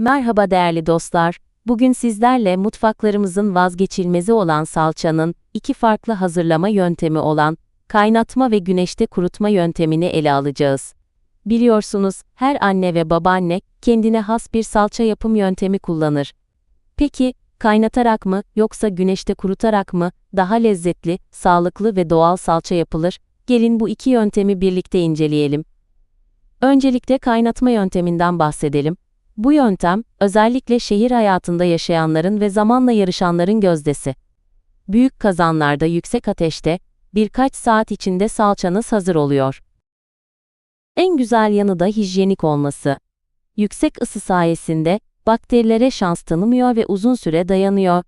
Merhaba değerli dostlar. Bugün sizlerle mutfaklarımızın vazgeçilmezi olan salçanın iki farklı hazırlama yöntemi olan kaynatma ve güneşte kurutma yöntemini ele alacağız. Biliyorsunuz, her anne ve babaanne kendine has bir salça yapım yöntemi kullanır. Peki, kaynatarak mı yoksa güneşte kurutarak mı daha lezzetli, sağlıklı ve doğal salça yapılır? Gelin bu iki yöntemi birlikte inceleyelim. Öncelikle kaynatma yönteminden bahsedelim. Bu yöntem, özellikle şehir hayatında yaşayanların ve zamanla yarışanların gözdesi. Büyük kazanlarda yüksek ateşte, birkaç saat içinde salçanız hazır oluyor. En güzel yanı da hijyenik olması. Yüksek ısı sayesinde, bakterilere şans tanımıyor ve uzun süre dayanıyor.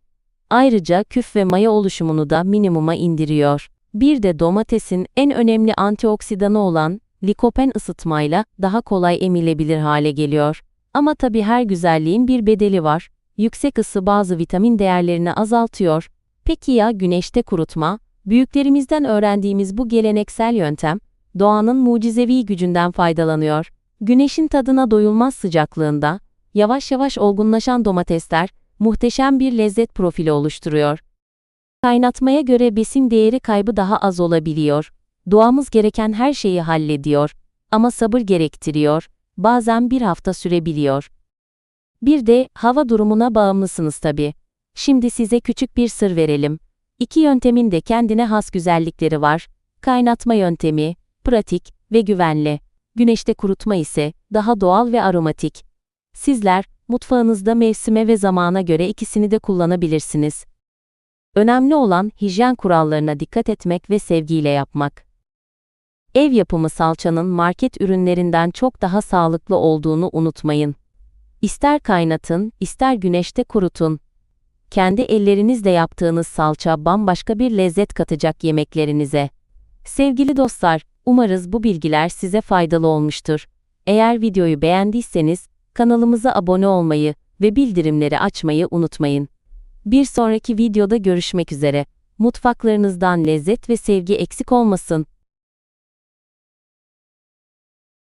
Ayrıca küf ve maya oluşumunu da minimuma indiriyor. Bir de domatesin en önemli antioksidanı olan likopen ısıtmayla daha kolay emilebilir hale geliyor. Ama tabii her güzelliğin bir bedeli var. Yüksek ısı bazı vitamin değerlerini azaltıyor. Peki ya güneşte kurutma? Büyüklerimizden öğrendiğimiz bu geleneksel yöntem, doğanın mucizevi gücünden faydalanıyor. Güneşin tadına doyulmaz sıcaklığında, yavaş yavaş olgunlaşan domatesler, muhteşem bir lezzet profili oluşturuyor. Kaynatmaya göre besin değeri kaybı daha az olabiliyor. Doğamız gereken her şeyi hallediyor. Ama sabır gerektiriyor bazen bir hafta sürebiliyor. Bir de hava durumuna bağımlısınız tabii. Şimdi size küçük bir sır verelim. İki yöntemin de kendine has güzellikleri var. Kaynatma yöntemi, pratik ve güvenli. Güneşte kurutma ise daha doğal ve aromatik. Sizler, mutfağınızda mevsime ve zamana göre ikisini de kullanabilirsiniz. Önemli olan hijyen kurallarına dikkat etmek ve sevgiyle yapmak. Ev yapımı salçanın market ürünlerinden çok daha sağlıklı olduğunu unutmayın. İster kaynatın, ister güneşte kurutun. Kendi ellerinizle yaptığınız salça bambaşka bir lezzet katacak yemeklerinize. Sevgili dostlar, umarız bu bilgiler size faydalı olmuştur. Eğer videoyu beğendiyseniz kanalımıza abone olmayı ve bildirimleri açmayı unutmayın. Bir sonraki videoda görüşmek üzere. Mutfaklarınızdan lezzet ve sevgi eksik olmasın.